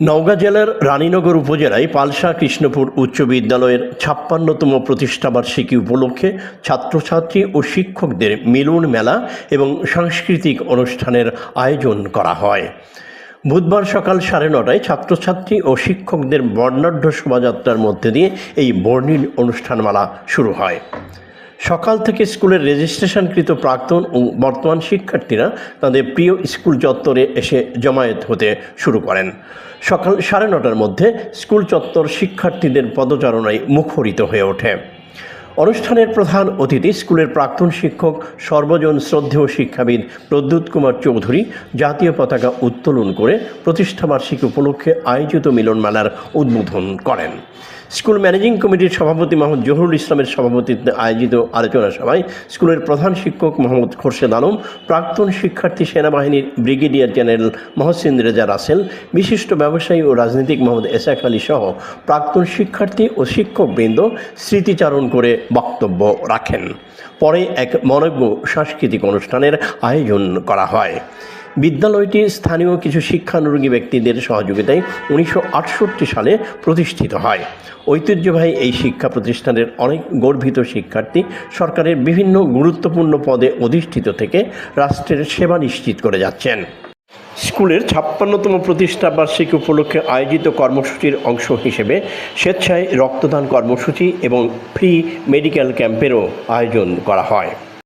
নওগাঁ জেলার রানীনগর উপজেলায় পালসা কৃষ্ণপুর উচ্চ বিদ্যালয়ের ছাপ্পান্নতম প্রতিষ্ঠাবার্ষিকী উপলক্ষে ছাত্রছাত্রী ও শিক্ষকদের মিলন মেলা এবং সাংস্কৃতিক অনুষ্ঠানের আয়োজন করা হয়। বুধবার সকাল সাড়ে নটায় ছাত্রছাত্রী ও শিক্ষকদের বর্ণাঢ্য শোভাযাত্রার মধ্যে দিয়ে এই বর্ণিল অনুষ্ঠানমালা শুরু হয়। সকাল থেকে স্কুলের রেজিস্ট্রেশনকৃত প্রাক্তন ও বর্তমান শিক্ষার্থীরা তাদের প্রিয় স্কুল চত্বরে এসে জমায়েত হতে শুরু করেন। সকাল সাড়ে নটার মধ্যে স্কুল চত্বর শিক্ষার্থীদের পদচারণায় মুখরিত হয়ে ওঠে। অনুষ্ঠানের প্রধান অতিথি স্কুলের প্রাক্তন শিক্ষক, সর্বজন শ্রদ্ধেয় শিক্ষাবিদ প্রদ্যুৎ কুমার চৌধুরী জাতীয় পতাকা উত্তোলন করে প্রতিষ্ঠাবার্ষিকী উপলক্ষে আয়োজিত মিলনমেলার উদ্বোধন করেন। স্কুল ম্যানেজিং কমিটির সভাপতি মোহাম্মদ জহুরুল ইসলামের সভাপতিত্বে আয়োজিত আলোচনা সভায় স্কুলের প্রধান শিক্ষক মোহাম্মদ খোরশেদ আলম, প্রাক্তন শিক্ষার্থী সেনাবাহিনীর ব্রিগেডিয়ার জেনারেল মহসিন রেজা রাসেল, বিশিষ্ট ব্যবসায়ী ও রাজনীতিক মোহাম্মদ এসাক আলী সহ প্রাক্তন শিক্ষার্থী ও শিক্ষকবৃন্দ স্মৃতিচারণ করে বক্তব্য রাখেন। পরে এক মনজ্ঞ সাংস্কৃতিক অনুষ্ঠানের আয়োজন করা হয়। বিদ্যালয়টি স্থানীয় কিছু শিক্ষানুরোগী ব্যক্তিদের সহযোগিতায় উনিশশো আটষট্টি সালে প্রতিষ্ঠিত হয়। ঐতিহ্যবাহী এই শিক্ষা প্রতিষ্ঠানের অনেক গর্বিত শিক্ষার্থী সরকারের বিভিন্ন গুরুত্বপূর্ণ পদে অধিষ্ঠিত থেকে রাষ্ট্রের সেবা নিশ্চিত করে যাচ্ছেন। স্কুলের ছাপ্পান্নতম প্রতিষ্ঠা বার্ষিকী উপলক্ষে আয়োজিত কর্মসূচির অংশ হিসেবে স্বেচ্ছায় রক্তদান কর্মসূচি এবং ফ্রি মেডিকেল ক্যাম্পেরও আয়োজন করা হয়।